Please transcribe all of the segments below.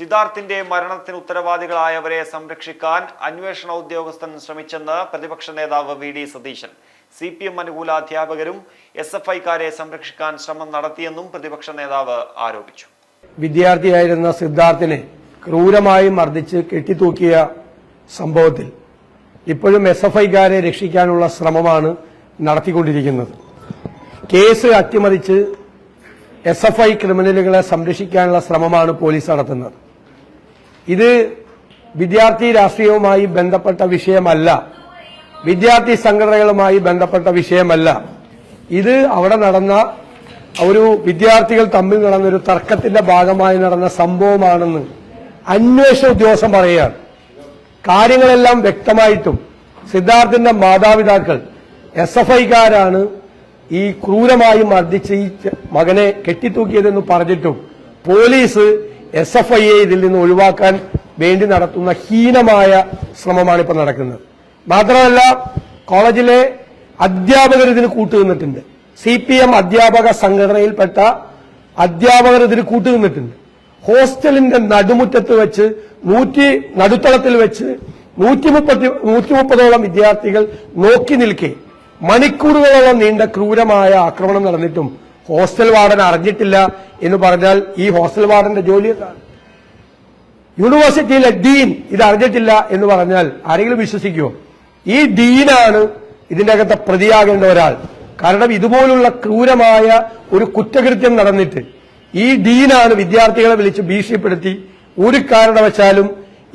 സിദ്ധാർത്ഥിന്റെ മരണത്തിന് ഉത്തരവാദികളായവരെ സംരക്ഷിക്കാൻ അന്വേഷണ ഉദ്യോഗസ്ഥൻ ശ്രമിച്ചെന്ന് പ്രതിപക്ഷ നേതാവ് V D Satheesan. C P M അനുകൂല അധ്യാപകരും എസ് എഫ് ഐക്കാരെ സംരക്ഷിക്കാൻ ശ്രമം നടത്തിയെന്നും പ്രതിപക്ഷ നേതാവ് ആരോപിച്ചു. വിദ്യാർത്ഥിയായിരുന്ന സിദ്ധാർത്ഥിനെ ക്രൂരമായി മർദ്ദിച്ച് കെട്ടിത്തൂക്കിയ സംഭവത്തിൽ ഇപ്പോഴും എസ് എഫ് ഐക്കാരെ രക്ഷിക്കാനുള്ള ശ്രമമാണ് നടത്തിക്കൊണ്ടിരിക്കുന്നത്. കേസ് അട്ടിമറിച്ച് എസ് എഫ് ഐ ക്രിമിനലുകളെ സംരക്ഷിക്കാനുള്ള ശ്രമമാണ് പോലീസ് നടത്തുന്നത്. ഇത് വിദ്യാർത്ഥി രാഷ്ട്രീയവുമായി ബന്ധപ്പെട്ട വിഷയമല്ല. വിദ്യാർത്ഥി സംഘടനകളുമായി ബന്ധപ്പെട്ട വിഷയമല്ല. ഇത് അവിടെ നടന്ന ഒരു വിദ്യാർത്ഥികൾ തമ്മിൽ നടന്ന ഒരു തർക്കത്തിന്റെ ഭാഗമായി നടന്ന സംഭവമാണെന്ന് അന്വേഷണ ഉദ്യോഗസ്ഥൻ പറയുകയാണ്. കാര്യങ്ങളെല്ലാം വ്യക്തമായിട്ടും സിദ്ധാർത്ഥിന്റെ മാതാപിതാക്കൾ എസ് എഫ് ഐക്കാരാണ് ഈ ക്രൂരമായി മർദ്ദിച്ച് ഈ മകനെ കെട്ടിത്തൂക്കിയതെന്ന് പറഞ്ഞിട്ടും പോലീസ് എസ് എഫ് ഐയെ ഇതിൽ നിന്ന് ഒഴിവാക്കാൻ വേണ്ടി നടത്തുന്ന ഹീനമായ ശ്രമമാണ് ഇപ്പോൾ നടക്കുന്നത്. മാത്രമല്ല കോളേജിലെ അധ്യാപകർ ഇതിന് കൂട്ടുനിന്നിട്ടുണ്ട്. സി പി എം അധ്യാപക സംഘടനയിൽപ്പെട്ട അധ്യാപകർ ഇതിന് കൂട്ടുനിന്നിട്ടുണ്ട്. ഹോസ്റ്റലിന്റെ നടുമുറ്റത്ത് വെച്ച് നൂറ്റി നടുത്തളത്തിൽ വെച്ച് നൂറ്റി മുപ്പത്തി നൂറ്റി മുപ്പതോളം വിദ്യാർത്ഥികൾ നോക്കി നിൽക്കെ മണിക്കൂറുകളോളം നീണ്ട ക്രൂരമായ ആക്രമണം നടന്നിട്ടും ഹോസ്റ്റൽ വാർഡൻ അറിഞ്ഞിട്ടില്ല എന്ന് പറഞ്ഞാൽ ഈ ഹോസ്റ്റൽ വാർഡന്റെ ജോലി എന്താണ്? യൂണിവേഴ്സിറ്റിയിലെ ഡീൻ ഇത് അറിഞ്ഞിട്ടില്ല എന്ന് പറഞ്ഞാൽ ആരെങ്കിലും വിശ്വസിക്കുമോ ഈ ഡീനാണ് ഇതിന്റെ അകത്തെ പ്രതിയാകേണ്ട ഒരാൾ. കാരണം ഇതുപോലുള്ള ക്രൂരമായ ഒരു കുറ്റകൃത്യം നടന്നിട്ട് ഈ ഡീനാണ് വിദ്യാർത്ഥികളെ വിളിച്ച് ഭീഷണിപ്പെടുത്തി ഒരു കാരണവശാലും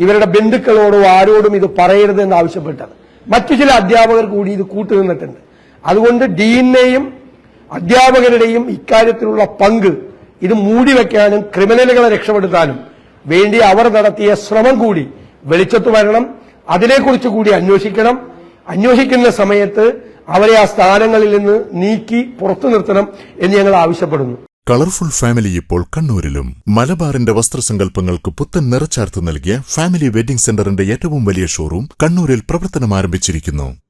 ഇവരുടെ ബന്ധുക്കളോടോ ആരോടും ഇത് പറയരുത് എന്ന് ആവശ്യപ്പെട്ടത്. മറ്റു ചില അധ്യാപകർ കൂടി ഇത് കൂട്ടുനിന്നിട്ടുണ്ട്. അതുകൊണ്ട് ഡീനെയും അധ്യാപകരുടെയും ഇക്കാര്യത്തിലുള്ള പങ്ക് ഇത് മൂടിവെക്കാനും ക്രിമിനലുകളെ രക്ഷപ്പെടുത്താനും വേണ്ടി അവർ നടത്തിയ ശ്രമം കൂടി വെളിച്ചത്ത് വരണം അതിനെക്കുറിച്ച് കൂടി അന്വേഷിക്കണം. അന്വേഷിക്കുന്ന സമയത്ത് അവരെ ആ സ്ഥാനങ്ങളിൽ നിന്ന് നീക്കി പുറത്തു നിർത്തണം എന്ന് ഞങ്ങൾ ആവശ്യപ്പെടുന്നു. കളർഫുൾ ഫാമിലി ഇപ്പോൾ കണ്ണൂരിലും. മലബാറിന്റെ വസ്ത്രസങ്കല്പങ്ങൾക്ക് പുത്തൻ നിറച്ചാർത്ത് നൽകിയ ഫാമിലി വെഡിംഗ് സെന്ററിന്റെ ഏറ്റവും വലിയ ഷോറൂം കണ്ണൂരിൽ പ്രവർത്തനം ആരംഭിച്ചിരിക്കുന്നു